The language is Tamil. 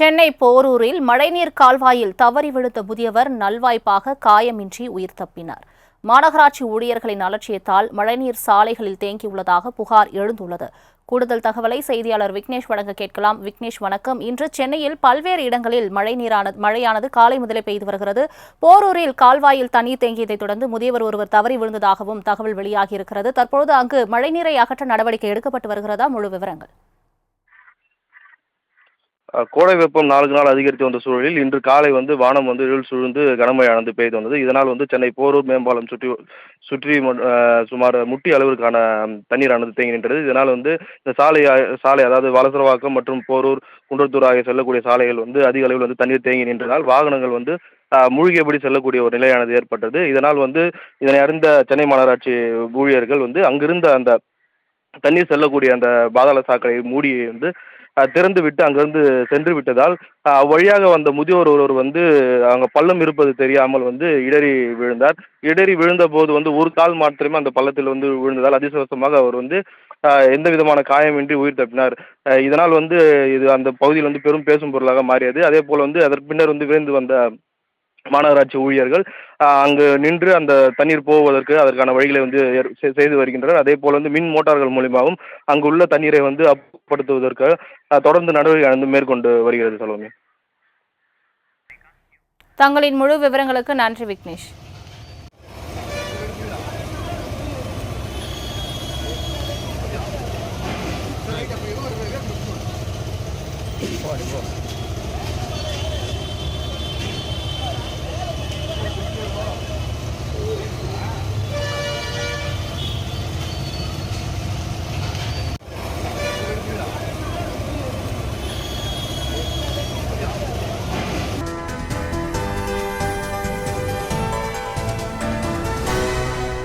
சென்னை போரூரில் மழைநீர் கால்வாயில் தவறி விழுந்த முதியவர் நல்வாய்ப்பாக காயமின்றி உயிர் தப்பினார். மாநகராட்சி ஊழியர்களின் அலட்சியத்தால் மழைநீர் சாலைகளில் தேங்கியுள்ளதாக புகார் எழுந்துள்ளது. கூடுதல் தகவலை செய்தியாளர் விக்னேஷ் வழங்க கேட்கலாம். விக்னேஷ் வணக்கம். இன்று சென்னையில் பல்வேறு இடங்களில் மழைநீரானது மழையானது காலை முதலே பெய்து வருகிறது. போரூரில் கால்வாயில் தண்ணீர் தேங்கியதைத் தொடர்ந்து முதியவர் ஒருவர் தவறி விழுந்ததாகவும் தகவல் வெளியாகியிருக்கிறது. தற்பொழுது அங்கு மழைநீரை அகற்ற நடவடிக்கை எடுக்கப்பட்டு வருகிறதா? முழு விவரங்கள். கோடை வெப்பம் நாளுக்கு நாள் அதிகரித்து வந்த சூழலில் இன்று காலை வந்து வானம் வந்து இருள் சூழ்ந்து கனமழையானது பெய்து வந்தது. இதனால் வந்து சென்னை போரூர் மேம்பாலம் சுற்றி சுற்றி சுமார் முட்டி அளவிற்கான தண்ணீரானது தேங்கி நின்றது. இதனால் வந்து இந்த சாலை சாலை அதாவது வலசரவாக்கம் மற்றும் போரூர் குன்றத்தூர் ஆகிய செல்லக்கூடிய சாலைகள் வந்து அதிக அளவில் வந்து தண்ணீர் தேங்கி நின்றதால் வாகனங்கள் வந்து மூழ்கியபடி செல்லக்கூடிய ஒரு நிலையானது ஏற்பட்டது. இதனால் வந்து இதனை அறிந்த சென்னை மாநகராட்சி ஊழியர்கள் வந்து அங்கிருந்த அந்த தண்ணீர் செல்லக்கூடிய அந்த பாதாள சாக்கடை மூடி வந்து திறந்து விட்டு அங்கிருந்து சென்று விட்டதால் அவ்வழியாக வந்த முதியோர் ஒருவர் வந்து அங்கே பள்ளம் இருப்பது தெரியாமல் வந்து இடறி விழுந்தார். இடறி விழுந்த போது வந்து ஒரு கால் மாத்திரமே அந்த பள்ளத்தில் வந்து விழுந்ததால் அதிர்ஷ்டவசமாக அவர் வந்து எந்த விதமான காயமின்றி உயிர் தப்பினார். இதனால் வந்து இது அந்த பகுதியில் வந்து பெரும் பேசும் பொருளாக மாறியது. அதே போல் வந்து அதற்கு பின்னர் வந்து விரைந்து வந்த மாநகராட்சி ஊழியர்கள் அங்கு நின்று அந்த தண்ணீர் போவதற்கு அதற்கான வழிகளை வந்து செய்து வருகின்றனர். அதே போல் வந்து மின் மோட்டார்கள் மூலியமாகவும் அங்கு உள்ள தண்ணீரை வந்து அப்புறப்படுத்துவதற்கு தொடர்ந்து நடவடிக்கை வந்து மேற்கொண்டு வருகிறது சலோமி. தங்களின் முழு விவரங்களுக்கு நன்றி விக்னேஷ். போ